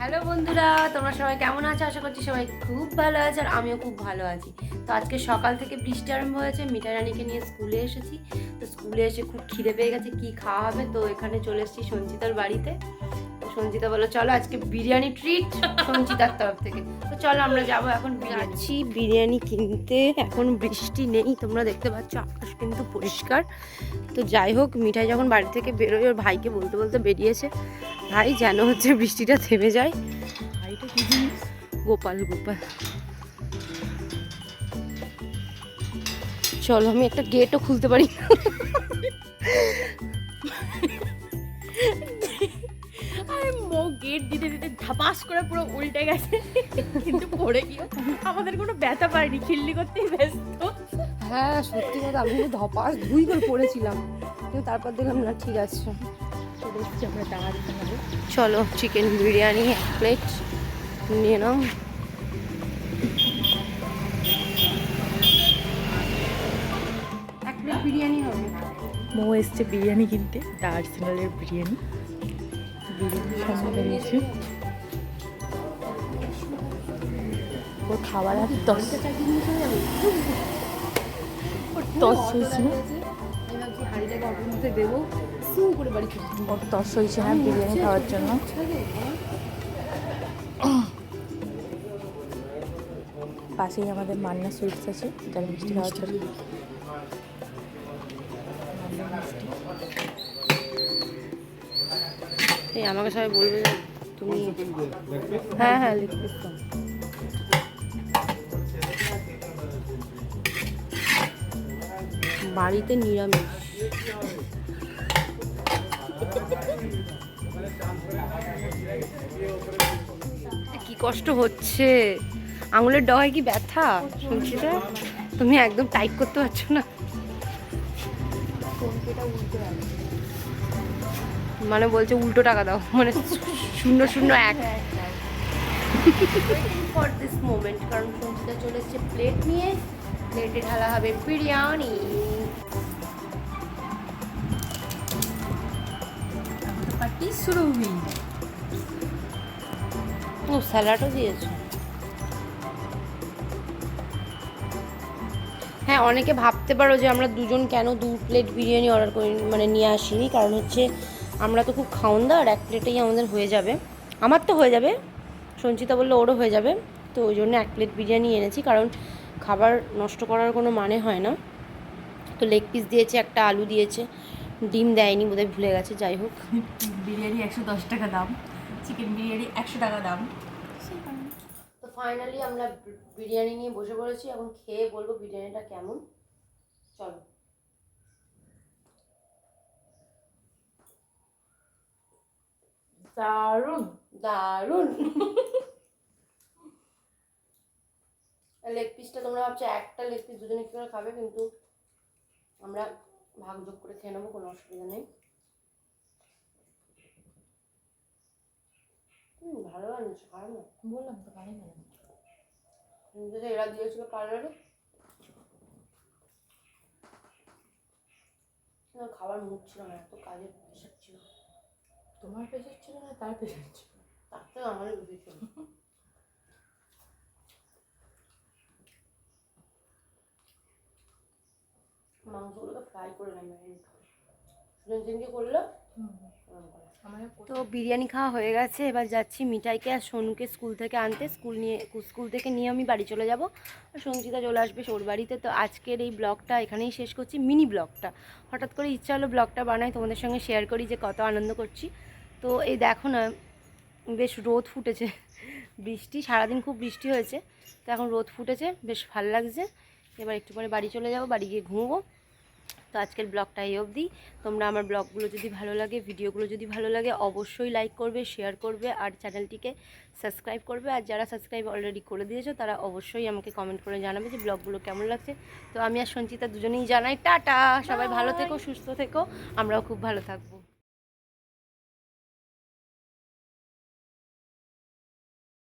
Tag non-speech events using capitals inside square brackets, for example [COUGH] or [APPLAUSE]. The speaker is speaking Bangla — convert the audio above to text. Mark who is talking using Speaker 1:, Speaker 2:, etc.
Speaker 1: হ্যালো বন্ধুরা, তোমরা সবাই কেমন আছো? আশা করছি সবাই খুব ভালো আছে আর আমিও খুব ভালো আছি। তো আজকে সকাল থেকে বৃষ্টি আরম্ভ হয়েছে, মিঠা রানীকে নিয়ে স্কুলে এসেছি। তো স্কুলে এসে খুব খিদে পেয়ে গেছে, কি খাওয়া হবে? তো এখানে চলে এসেছি সঞ্চিতার বাড়িতে। তো সঞ্চিতা বলল, চলো আজকে বিরিয়ানি ট্রিট সঞ্চিতার তরফ থেকে। তো চলো আমরা যাব এখন যাচ্ছি বিরিয়ানি কিনতে, এখন বৃষ্টি নেই, তোমরা দেখতে পাচ্ছ আকাশ কিন্তু পরিষ্কার। তো যাই হোক, মিঠাই যখন বাড়ি থেকে বেরোয়, ওর ভাইকে বলতে বলতে বেরিয়েছে, ভাই, যেন হচ্ছে বৃষ্টিটা থেমে যায়। ভাইটা কি গোপাল গোপাল। চলো, আমি একটা গেটও খুলতে পারি।
Speaker 2: গেট দিতে দিতে ধাপাস করে পুরো উল্টে গেছে। কিন্তু পড়ে গিয়ে আমাদের কোনো ব্যথা পায়নি খিল্লি করতেই ব্যস্ত।
Speaker 1: হ্যাঁ সত্যি কথা আমি কিন্তু ধপাস ধুই করে পড়েছিলাম। কিন্তু তারপর দেখলাম না ঠিক আছে।
Speaker 2: আমরা হবে।
Speaker 1: চলো চিকেন বিরিয়ানি এক প্লেট নিয়ে নাও। এক প্লেট বিরিয়ানি হবে।
Speaker 2: মো এসছে বিরিয়ানি কিনতে দা আর্সেনালের বিরিয়ানি। বিরিয়ানি সম্বন্ধে নিয়েছি ওর খাবার আর দশ। দশ হয়েছে। না বিরিয়ানি খাওয়ার জন্য। পাশেই আমাদের মান্না সুইটস আছে, যার মিষ্টি খাওয়ার জন্য। মিষ্টি।
Speaker 1: এই আমাকে সবাই বলবে তুমি হ্যাঁ হ্যাঁ বাড়িতে নিরামিষ। কি কষ্ট হচ্ছে? আঙুলের ডগায় কি ব্যথা? শুনছি তো তুমি একদম টাইপ করতে পারছ না। মানে বলছে উল্টো টাকা দাও মানে শূন্য শূন্য এক। ফর দিস মোমেন্ট কারণ চলে এসছে প্লেট নিয়ে। প্লেটে ঢালা হবে বিরিয়ানি।
Speaker 2: পার্টি শুরু হুই
Speaker 1: ও স্যালাডও দিয়েছে। হ্যাঁ অনেকে ভাবতে পারো যে আমরা দুজন কেন দু প্লেট বিরিয়ানি অর্ডার করি মানে নিয়ে আসিনি কারণ হচ্ছে আমরা তো খুব খাওনদার এক প্লেটেই আমাদের হয়ে যাবে। আমার তো হয়ে যাবে সঞ্চিতা বলল ওরও হয়ে যাবে। তো ওই জন্য এক প্লেট বিরিয়ানি এনেছি কারণ খাবার নষ্ট করার কোনো মানে হয় না। তো লেগ পিস দিয়েছে একটা আলু দিয়েছে ডিম দেয়নি বোধহয় ভুলে গেছে যাই হোক।
Speaker 2: বিরিয়ানি একশো দশ টাকা দাম চিকেন বিরিয়ানি একশো টাকা দাম।
Speaker 1: তো ফাইনালি আমরা বিরিয়ানি নিয়ে বসে পড়েছি এখন খেয়ে বলব বিরিয়ানিটা কেমন। চলো।
Speaker 2: দারুণ
Speaker 1: দারুণ। [LAUGHS] লেগ পিসটা তোমরা ভাবছ একটা লেগ পিস দুজনে কি করে খাবে কিন্তু আমরা ভাগ যোগ করে খেয়ে নেব কোনো অসুবিধা নেই। ভালো বানিয়েছো খারাপ না
Speaker 2: বললাম তো না
Speaker 1: কিন্তু এরা দিয়েছিল পার্লারে খাবার মুখ ছিল না এত কাজের
Speaker 2: তোমার প্রেশার ছিল না তার প্রেশার ছিল
Speaker 1: তার বেশি ছিল। মাংসগুলোকে ফ্রাই করে নেবে রেঞ্জিনকে করল? ওরম করে।
Speaker 2: আমার
Speaker 1: তো বিরিয়ানি খাওয়া হয়ে গেছে এবার যাচ্ছি মিঠাইকে আর সোনুকে স্কুল থেকে আনতে। স্কুল নিয়ে স্কুল থেকে নিয়ে আমি বাড়ি চলে যাব। আর সঞ্চিতা চলে আসবে ওর বাড়িতে। তো আজকের এই ব্লগটা এখানেই শেষ করছি মিনি ব্লগটা। হঠাৎ করে ইচ্ছা হলো ব্লগটা বানাই তোমাদের সঙ্গে শেয়ার করি যে কত আনন্দ করছি। তো এই দেখো না বেশ রোদ ফুটেছে। বৃষ্টি সারাদিন খুব বৃষ্টি হয়েছে। তো এখন রোদ ফুটেছে বেশ ভালো লাগছে। এবার একটু পরে বাড়ি চলে যাব বাড়ি গিয়ে ঘুমবো। তো আজকের ব্লগটা এই অবধি। তোমরা আমার ব্লগগুলো যদি ভালো লাগে ভিডিওগুলো যদি ভালো লাগে অবশ্যই লাইক করবে শেয়ার করবে আর চ্যানেলটিকে সাবস্ক্রাইব করবে। আর যারা সাবস্ক্রাইব অলরেডি করে দিয়েছ তারা অবশ্যই আমাকে কমেন্ট করে জানাবে যে ব্লগগুলো কেমন লাগছে। তো আমি আর সঞ্চিতা দুজনেই জানাই টাটা! সবাই ভালো থেকো সুস্থ থেকো আমরাও খুব ভালো থাকব।